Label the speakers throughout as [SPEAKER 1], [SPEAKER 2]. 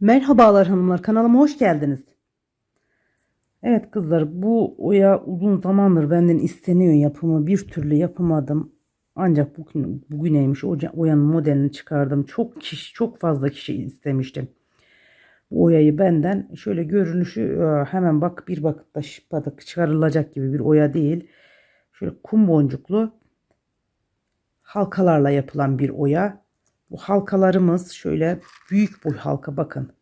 [SPEAKER 1] Merhabalar hanımlar kanalıma hoş geldiniz. Evet kızlar bu oya uzun zamandır benden isteniyor yapımı bir türlü yapamadım. Ancak bugün bugüneymiş oyanın modelini çıkardım. Çok kişi çok fazla kişi istemişti. Bu oyayı benden şöyle görünüşü e, hemen bak bir bakıtta şıpadık çıkarılacak gibi bir oya değil. Şöyle kum boncuklu halkalarla yapılan bir oya. Bu halkalarımız şöyle büyük boy halka bakın.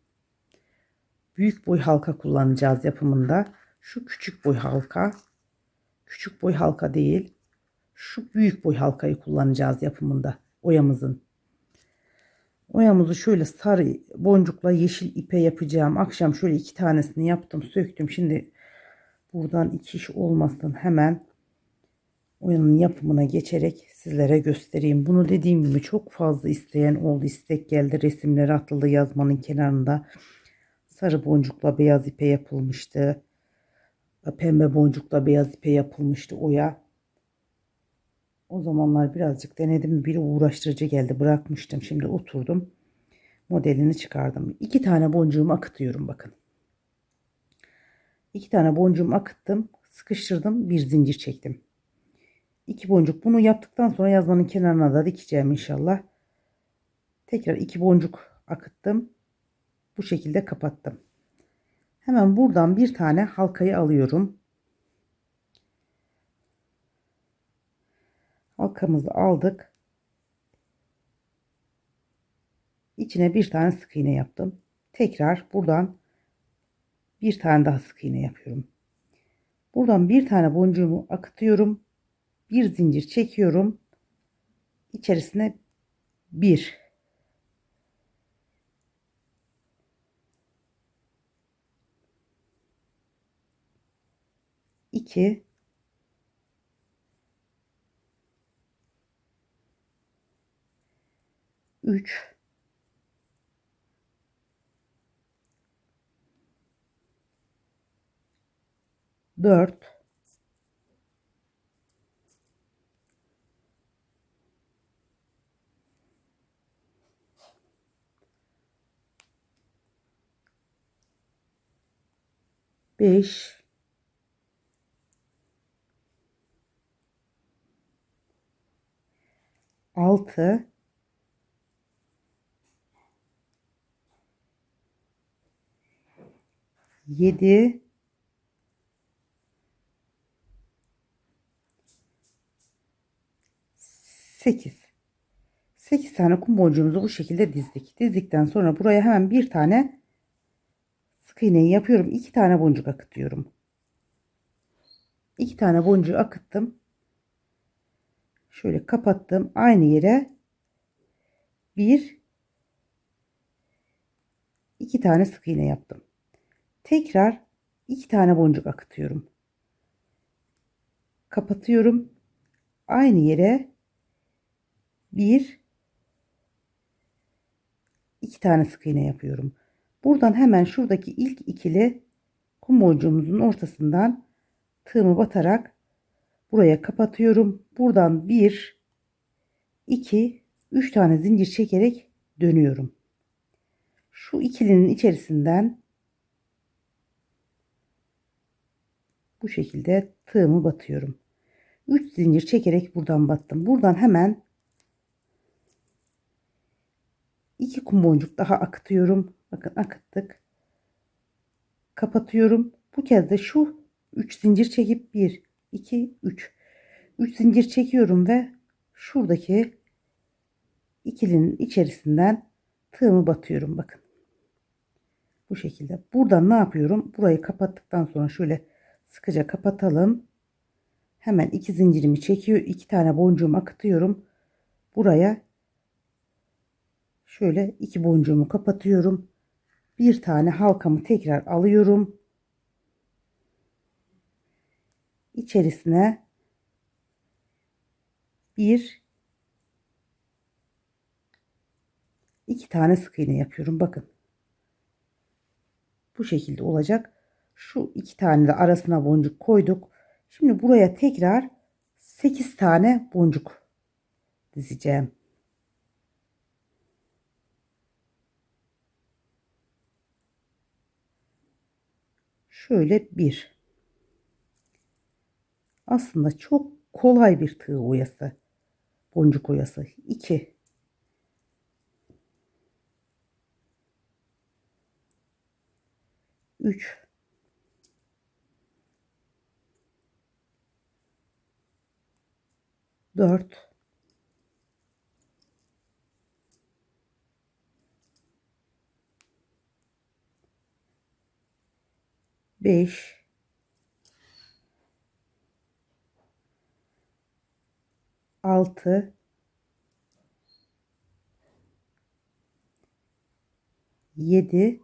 [SPEAKER 1] Büyük boy halka kullanacağız yapımında. Şu küçük boy halka. Küçük boy halka değil. Şu büyük boy halkayı kullanacağız yapımında oyamızın. Oyamızı şöyle sarı boncukla yeşil ipe yapacağım. Akşam şöyle iki tanesini yaptım, söktüm. Şimdi buradan iki iş olmasın hemen oyanın yapımına geçerek sizlere göstereyim. Bunu dediğim gibi çok fazla isteyen oldu. istek geldi. Resimleri atıldı yazmanın kenarında. Sarı boncukla beyaz ipe yapılmıştı. Pembe boncukla beyaz ipe yapılmıştı oya. O zamanlar birazcık denedim. Bir uğraştırıcı geldi. Bırakmıştım. Şimdi oturdum. Modelini çıkardım. İki tane boncuğumu akıtıyorum bakın. İki tane boncuğumu akıttım. Sıkıştırdım. Bir zincir çektim. İki boncuk. Bunu yaptıktan sonra yazmanın kenarına da dikeceğim inşallah. Tekrar iki boncuk akıttım. Bu şekilde kapattım. Hemen buradan bir tane halkayı alıyorum. Halkamızı aldık. İçine bir tane sık iğne yaptım. Tekrar buradan bir tane daha sık iğne yapıyorum. Buradan bir tane boncuğumu akıtıyorum. Bir zincir çekiyorum. İçerisine bir. 2 3 4 5 6 7 8 8 tane kum boncuğumuzu bu şekilde dizdik. Dizdikten sonra buraya hemen bir tane sık iğneyi yapıyorum. 2 tane boncuk akıtıyorum. 2 tane boncuğu akıttım. Şöyle kapattım. Aynı yere bir iki tane sık iğne yaptım. Tekrar iki tane boncuk akıtıyorum. Kapatıyorum. Aynı yere bir iki tane sık iğne yapıyorum. Buradan hemen şuradaki ilk ikili kum boncuğumuzun ortasından tığımı batarak buraya kapatıyorum. Buradan 1 2 3 tane zincir çekerek dönüyorum. Şu ikilinin içerisinden bu şekilde tığımı batıyorum. 3 zincir çekerek buradan battım. Buradan hemen 2 kum boncuk daha akıtıyorum. Bakın akıttık. Kapatıyorum. Bu kez de şu 3 zincir çekip 1 2 3 3 zincir çekiyorum ve şuradaki ikilinin içerisinden tığımı batıyorum bakın. Bu şekilde. Buradan ne yapıyorum? Burayı kapattıktan sonra şöyle sıkıca kapatalım. Hemen iki zincirimi çekiyor iki tane boncuğumu akıtıyorum. Buraya şöyle iki boncuğumu kapatıyorum bir tane halkamı tekrar alıyorum. İçerisine bir iki tane sık iğne yapıyorum. Bakın. Bu şekilde olacak. Şu iki tane de arasına boncuk koyduk. Şimdi buraya tekrar 8 tane boncuk dizeceğim Şöyle bir. Aslında çok kolay bir tığ oyası. Boncuk oyası. 2. Üç. Dört. Beş. Altı. Yedi.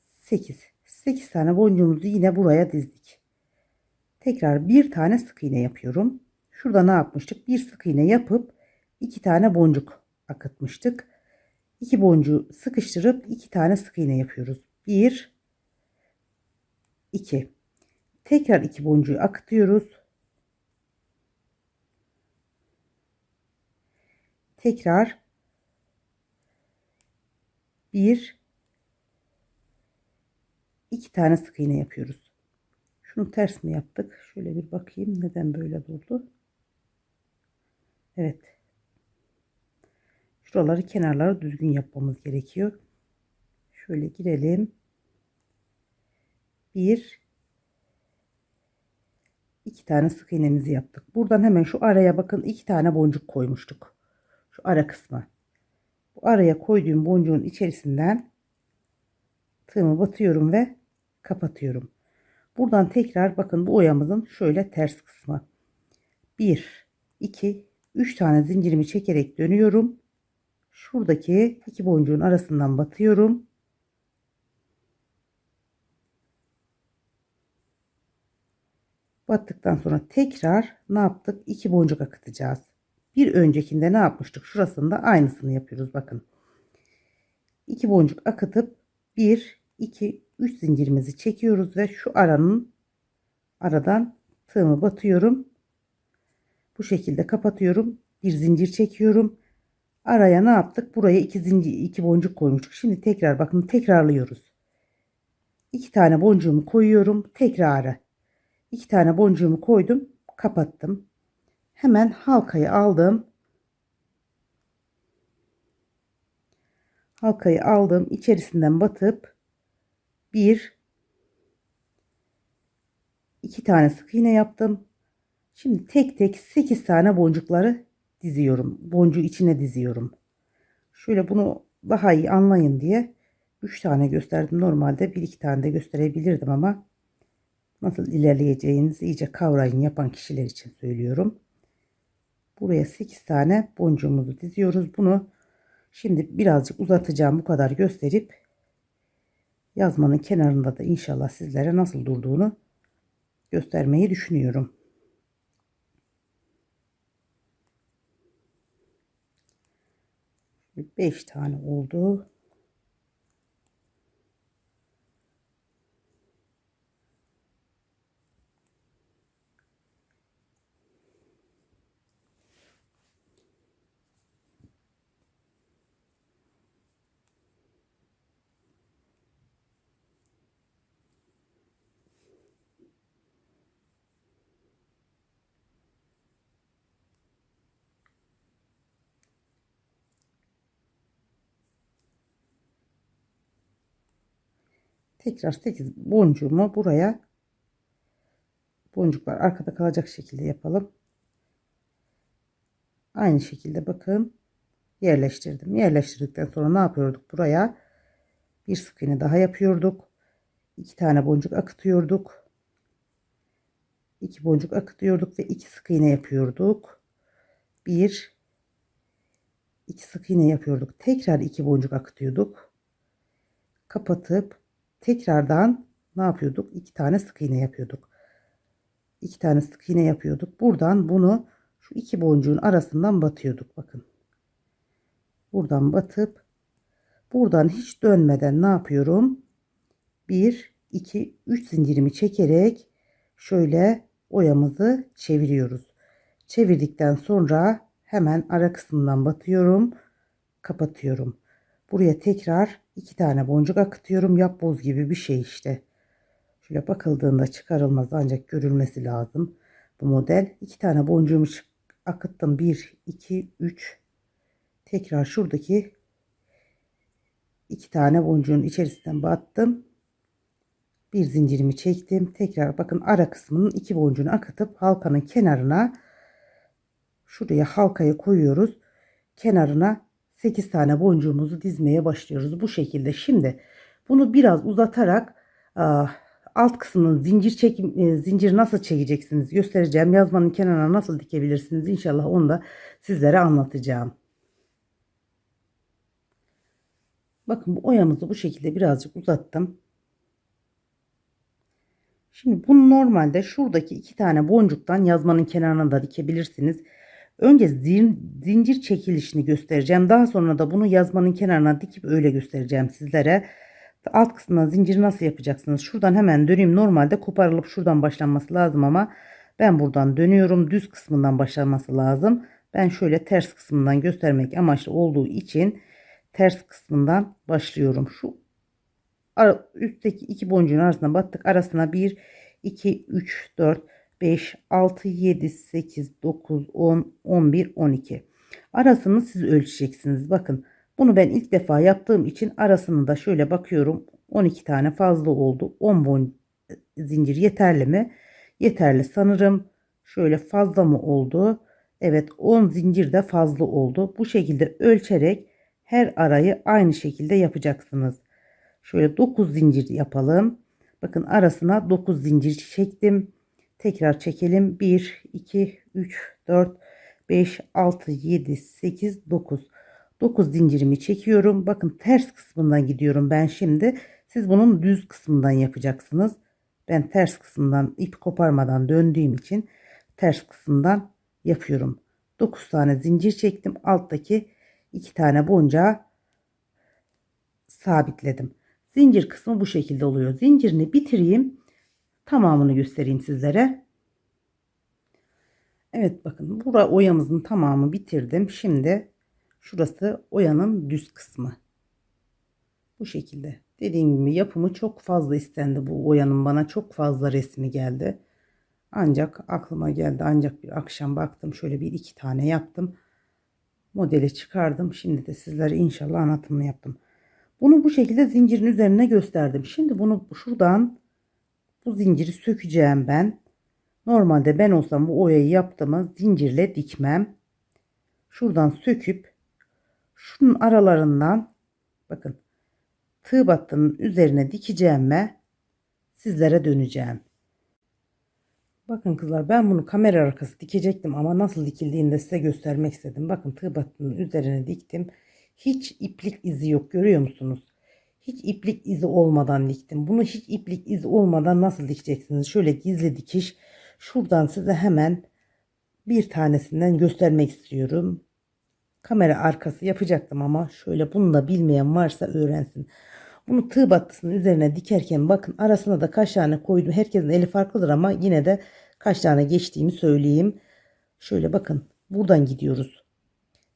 [SPEAKER 1] 8. 8 tane boncuğumuzu yine buraya dizdik. Tekrar bir tane sık iğne yapıyorum. Şurada ne yapmıştık? Bir sık iğne yapıp iki tane boncuk akıtmıştık. İki boncuğu sıkıştırıp iki tane sık iğne yapıyoruz. 1 2 Tekrar iki boncuğu akıtıyoruz. Tekrar 1 iki tane sık iğne yapıyoruz. Şunu ters mi yaptık? Şöyle bir bakayım neden böyle durdu. Evet. Şuraları kenarları düzgün yapmamız gerekiyor. Şöyle girelim. Bir, iki tane sık iğnemizi yaptık. Buradan hemen şu araya bakın iki tane boncuk koymuştuk. Şu ara kısmı. Bu araya koyduğum boncuğun içerisinden tığımı batıyorum ve kapatıyorum. Buradan tekrar bakın bu oyamızın şöyle ters kısmı. 1, 2, 3 tane zincirimi çekerek dönüyorum. Şuradaki iki boncuğun arasından batıyorum. Battıktan sonra tekrar ne yaptık? İki boncuk akıtacağız. Bir öncekinde ne yapmıştık? Şurasında aynısını yapıyoruz. Bakın. İki boncuk akıtıp 1, 2, 3 zincirimizi çekiyoruz ve şu aranın aradan tığımı batıyorum. Bu şekilde kapatıyorum. Bir zincir çekiyorum. Araya ne yaptık? Buraya iki zincir, iki boncuk koymuştuk. Şimdi tekrar bakın tekrarlıyoruz. İki tane boncuğumu koyuyorum. Tekrarı. İki tane boncuğumu koydum. Kapattım. Hemen halkayı aldım. Halkayı aldım. içerisinden batıp bir iki tane sık iğne yaptım. Şimdi tek tek 8 tane boncukları diziyorum. Boncuğu içine diziyorum. Şöyle bunu daha iyi anlayın diye 3 tane gösterdim. Normalde 1-2 tane de gösterebilirdim ama nasıl ilerleyeceğinizi iyice kavrayın yapan kişiler için söylüyorum. Buraya 8 tane boncuğumuzu diziyoruz. Bunu şimdi birazcık uzatacağım bu kadar gösterip yazmanın kenarında da inşallah sizlere nasıl durduğunu göstermeyi düşünüyorum. Beş tane oldu. Tekrar 8 boncuğumu buraya boncuklar arkada kalacak şekilde yapalım. Aynı şekilde bakın yerleştirdim. Yerleştirdikten sonra ne yapıyorduk? Buraya bir sık iğne daha yapıyorduk. iki tane boncuk akıtıyorduk. iki boncuk akıtıyorduk ve iki sık iğne yapıyorduk. Bir iki sık iğne yapıyorduk. Tekrar iki boncuk akıtıyorduk. Kapatıp tekrardan ne yapıyorduk? İki tane sık iğne yapıyorduk. İki tane sık iğne yapıyorduk. Buradan bunu şu iki boncuğun arasından batıyorduk. Bakın. Buradan batıp buradan hiç dönmeden ne yapıyorum? 1 2 3 zincirimi çekerek şöyle oyamızı çeviriyoruz. Çevirdikten sonra hemen ara kısmından batıyorum, kapatıyorum. Buraya tekrar iki tane boncuk akıtıyorum. Yapboz gibi bir şey işte. Şöyle bakıldığında çıkarılmaz ancak görülmesi lazım. Bu model. iki tane boncuğumu akıttım. 1, 2, 3. Tekrar şuradaki iki tane boncuğun içerisinden battım. Bir zincirimi çektim. Tekrar bakın ara kısmının iki boncuğunu akıtıp halkanın kenarına şuraya halkayı koyuyoruz. Kenarına 8 tane boncuğumuzu dizmeye başlıyoruz. Bu şekilde. Şimdi bunu biraz uzatarak alt kısmının zincir çekim e, zincir nasıl çekeceksiniz göstereceğim. Yazmanın kenarına nasıl dikebilirsiniz inşallah onu da sizlere anlatacağım. Bakın bu oyamızı bu şekilde birazcık uzattım. Şimdi bunu normalde şuradaki iki tane boncuktan yazmanın kenarına da dikebilirsiniz. Önce zin- zincir çekilişini göstereceğim. Daha sonra da bunu yazmanın kenarına dikip öyle göstereceğim sizlere. Alt kısmına zinciri nasıl yapacaksınız? Şuradan hemen döneyim. Normalde koparılıp şuradan başlanması lazım ama ben buradan dönüyorum. Düz kısmından başlanması lazım. Ben şöyle ters kısmından göstermek amaçlı olduğu için ters kısmından başlıyorum. Şu üstteki iki boncuğun arasına battık. Arasına 1, 2, 3, 4, 5, 6, 7, 8, 9, 10, 11, 12. Arasını siz ölçeceksiniz. Bakın bunu ben ilk defa yaptığım için arasını da şöyle bakıyorum. 12 tane fazla oldu. 10 bon zincir yeterli mi? Yeterli sanırım. Şöyle fazla mı oldu? Evet 10 zincir de fazla oldu. Bu şekilde ölçerek her arayı aynı şekilde yapacaksınız. Şöyle 9 zincir yapalım. Bakın arasına 9 zincir çektim. Tekrar çekelim. 1, 2, 3, 4, 5, 6, 7, 8, 9. 9 zincirimi çekiyorum. Bakın ters kısmından gidiyorum ben şimdi. Siz bunun düz kısmından yapacaksınız. Ben ters kısmından ip koparmadan döndüğüm için ters kısmından yapıyorum. 9 tane zincir çektim. Alttaki 2 tane boncağı sabitledim. Zincir kısmı bu şekilde oluyor. Zincirini bitireyim. Tamamını göstereyim sizlere. Evet bakın bura oyamızın tamamı bitirdim. Şimdi şurası oyanın düz kısmı. Bu şekilde. Dediğim gibi yapımı çok fazla istendi bu oyanın bana çok fazla resmi geldi. Ancak aklıma geldi ancak bir akşam baktım şöyle bir iki tane yaptım. Modeli çıkardım. Şimdi de sizlere inşallah anlatımını yaptım. Bunu bu şekilde zincirin üzerine gösterdim. Şimdi bunu şuradan bu zinciri sökeceğim ben. Normalde ben olsam bu oyayı yaptığımı zincirle dikmem. Şuradan söküp şunun aralarından bakın tığ battının üzerine dikeceğim ve sizlere döneceğim. Bakın kızlar ben bunu kamera arkası dikecektim ama nasıl dikildiğini de size göstermek istedim. Bakın tığ battının üzerine diktim. Hiç iplik izi yok görüyor musunuz? Hiç iplik izi olmadan diktim. Bunu hiç iplik izi olmadan nasıl dikeceksiniz? Şöyle gizli dikiş. Şuradan size hemen bir tanesinden göstermek istiyorum. Kamera arkası yapacaktım ama şöyle bunu da bilmeyen varsa öğrensin. Bunu tığ battısının üzerine dikerken bakın arasına da kaç tane koydum. Herkesin eli farklıdır ama yine de kaç tane geçtiğimi söyleyeyim. Şöyle bakın buradan gidiyoruz.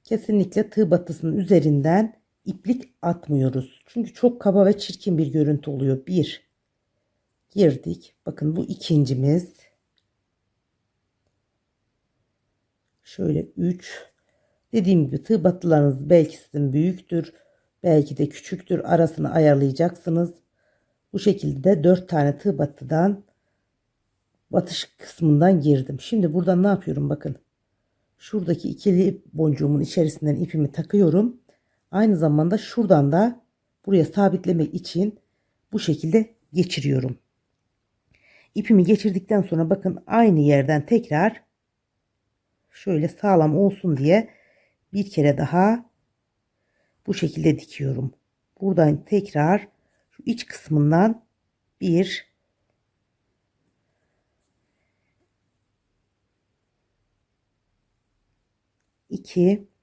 [SPEAKER 1] Kesinlikle tığ battısının üzerinden iplik atmıyoruz. Çünkü çok kaba ve çirkin bir görüntü oluyor. Bir girdik. Bakın bu ikincimiz. Şöyle 3. Dediğim gibi tığ battılarınız belki sizin büyüktür. Belki de küçüktür. Arasını ayarlayacaksınız. Bu şekilde 4 tane tığ battıdan batış kısmından girdim. Şimdi buradan ne yapıyorum bakın. Şuradaki ikili boncuğumun içerisinden ipimi takıyorum. Aynı zamanda şuradan da buraya sabitlemek için bu şekilde geçiriyorum. İpimi geçirdikten sonra bakın aynı yerden tekrar şöyle sağlam olsun diye bir kere daha bu şekilde dikiyorum. Buradan tekrar şu iç kısmından bir iki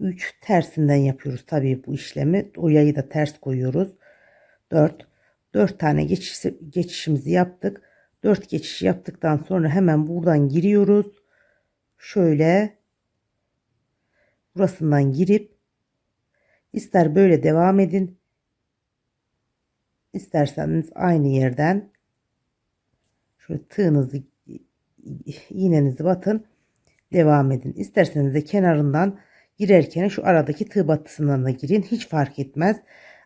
[SPEAKER 1] üç tersinden yapıyoruz tabii bu işlemi. O yayı da ters koyuyoruz. Dört. Dört tane geçiş, geçişimizi yaptık. Dört geçiş yaptıktan sonra hemen buradan giriyoruz. Şöyle burasından girip ister böyle devam edin isterseniz aynı yerden şöyle tığınızı iğnenizi batın devam edin. İsterseniz de kenarından girerken şu aradaki tığ battısından da girin. Hiç fark etmez.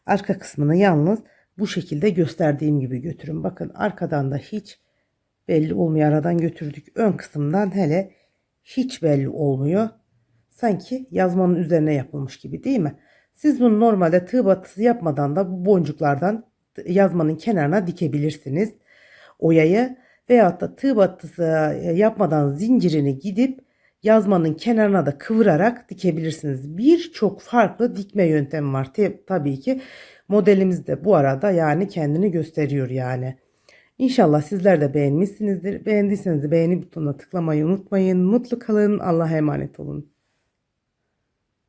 [SPEAKER 1] Arka kısmını yalnız bu şekilde gösterdiğim gibi götürün. Bakın arkadan da hiç belli olmuyor. Aradan götürdük. Ön kısımdan hele hiç belli olmuyor. Sanki yazmanın üzerine yapılmış gibi değil mi? Siz bunu normalde tığ battısı yapmadan da bu boncuklardan yazmanın kenarına dikebilirsiniz. Oyayı veyahut da tığ battısı yapmadan zincirini gidip yazmanın kenarına da kıvırarak dikebilirsiniz. Birçok farklı dikme yöntemi var. Tabii ki modelimiz de bu arada yani kendini gösteriyor yani. İnşallah sizler de beğenmişsinizdir. Beğendiyseniz beğeni butonuna tıklamayı unutmayın. Mutlu kalın. Allah'a emanet olun.